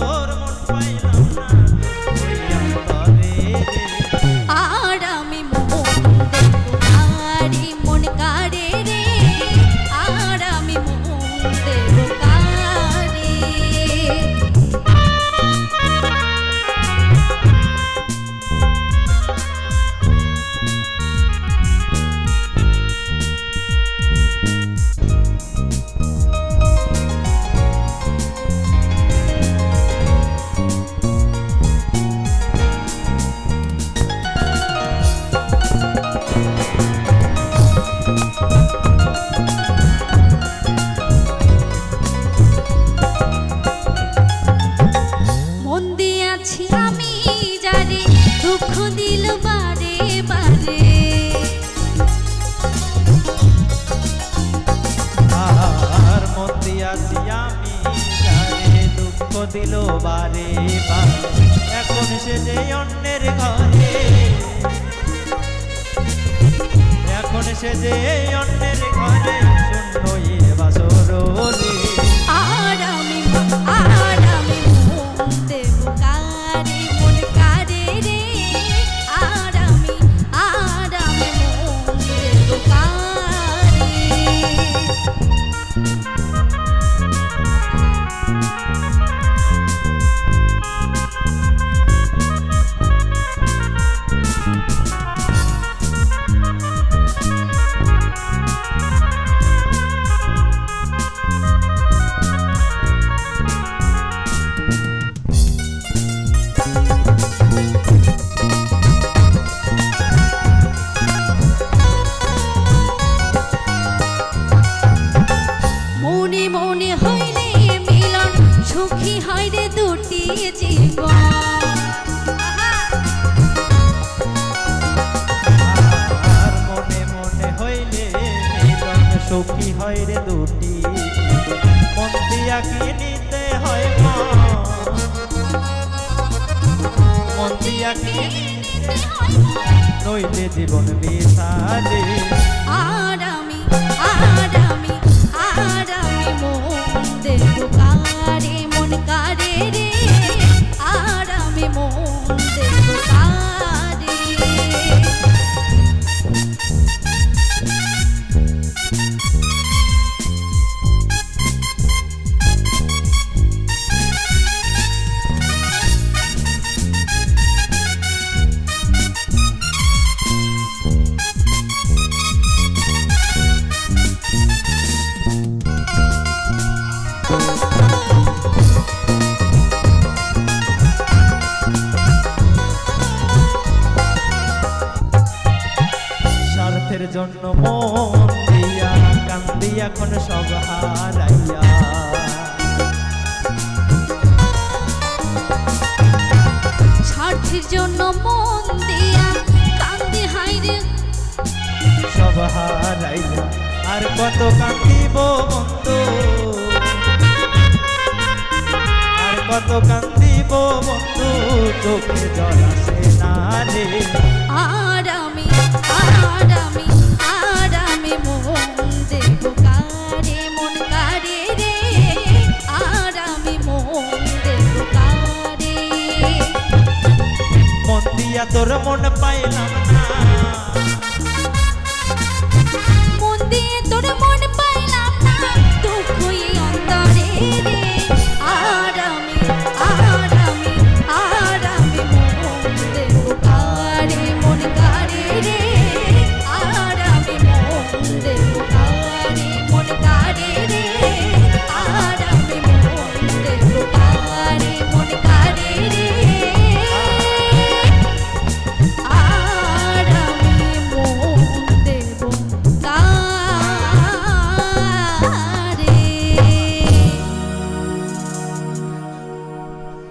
তোর মন পাইলাম না। দিল বারে এখন সে যে অন্যের ঘরে। এখন সে যে অন্যের সুখী হয় রে দুটি জীবন? মনে মনে হইলে মিলন সুখী হয় রে দুটি মন দিয়া কি নিতে হয় মন দিয়া কি নিতে? নইলে জীবন বিসারে আর আমি আর আমি আর আমি মন দেব কারে এখন সব হারাইয়া। স্বার্থের জন্য মন দিয়া কান্দি হাইরে সব হারাইয়া। আর কত কান্দিব বন্ধু আর কত কান্দিব বন্ধু চোখে জল আসে না রে। আর আমি আর আমি আর তোর মন পাইলাম না।